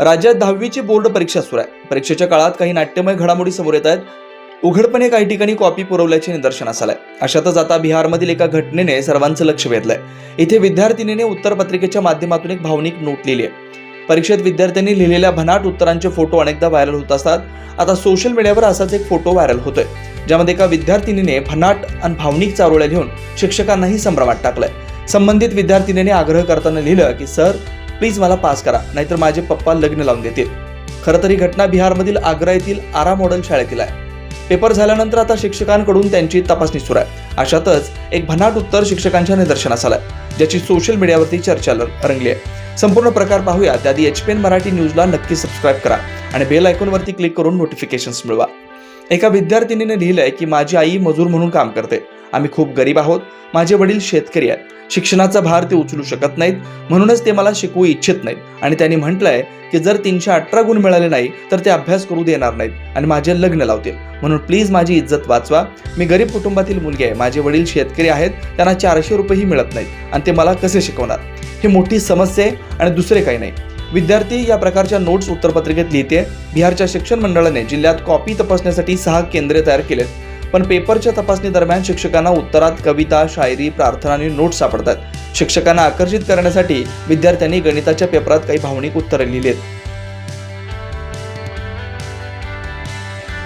राज्यात दहावीची बोर्ड परीक्षा सुरू आहे. परीक्षेच्या काळात काही नाट्यमय घडामोडी समोर येत आहेत. उघडपणे काही ठिकाणी कॉपी पुरवल्याचे निदर्शनास आलंय. अशातच आता बिहारमधील एका घटनेने सर्वांचं लक्ष वेधलंय. इथे विद्यार्थिनीने उत्तरपत्रिकेच्या माध्यमातून एक भावनिक नोट लिहिली आहे. परीक्षेत विद्यार्थ्यांनी लिहिलेल्या भनाट उत्तरांचे फोटो अनेकदा व्हायरल होत असतात. आता सोशल मीडियावर असाच एक फोटो व्हायरल होतोय. ज्यामध्ये एका विद्यार्थिनीने भनाट आणि भावनिक चारोळ्या लिहून शिक्षकांनाही संभ्रमात टाकलंय. संबंधित विद्यार्थिनीने आग्रह करताना लिहिलं की सर प्लीज मला पास करा नाहीतर माझे पप्पा लग्न लावून देतील. खरं तर ही घटना बिहारमधील आग्रा येथील आरा मॉडेल शाळेतील आहे. पेपर झाल्यानंतर आता शिक्षकांकडून त्यांची तपासणी सुरू आहे. अशातच एक भनाट उत्तर शिक्षकांच्या निदर्शनास आलंय ज्याची सोशल मीडियावरती चर्चा रंगली आहे. संपूर्ण प्रकार पाहूया त्याआधी एच पी एन मराठी न्यूजला नक्की सबस्क्राईब करा आणि बेल आयकॉनवरती क्लिक करून नोटिफिकेशन्स मिळवा. एका विद्यार्थिनीने लिहिलंय की माझी आई मजूर म्हणून काम करते. आम्ही खूप गरीब आहोत. माझे वडील शेतकरी आहेत. शिक्षणाचा भार ते उचलू शकत नाहीत. म्हणूनच ते मला शिकवू इच्छित नाहीत. आणि त्यांनी म्हटलंय की जर तीनशे अठरा गुण मिळाले नाही तर ते अभ्यास करू देणार नाहीत आणि माझे लग्न लावतील. म्हणून प्लीज माझी इज्जत वाचवा. मी गरीब कुटुंबातील मुलगी आहे. माझे वडील शेतकरी आहेत. त्यांना चारशे रुपयेही मिळत नाहीत. आणि ते मला कसे शिकवणार? ही मोठी समस्या आहे आणि दुसरे काही नाही. विद्यार्थी या प्रकारच्या नोट्स उत्तरपत्रिकेत लिहिते बिहारच्या शिक्षण मंडळाने जिल्ह्यात कॉपी तपासण्यासाठी सहा केंद्रे तयार केलेत. पण पेपरच्या तपासणी दरम्यान शिक्षकांना उत्तरात कविता शायरी प्रार्थना आणि नोट्स सापडतात. शिक्षकांना आकर्षित करण्यासाठी विद्यार्थ्यांनी गणिताच्या पेपरात काही भावनिक उत्तरे लिहिलेत.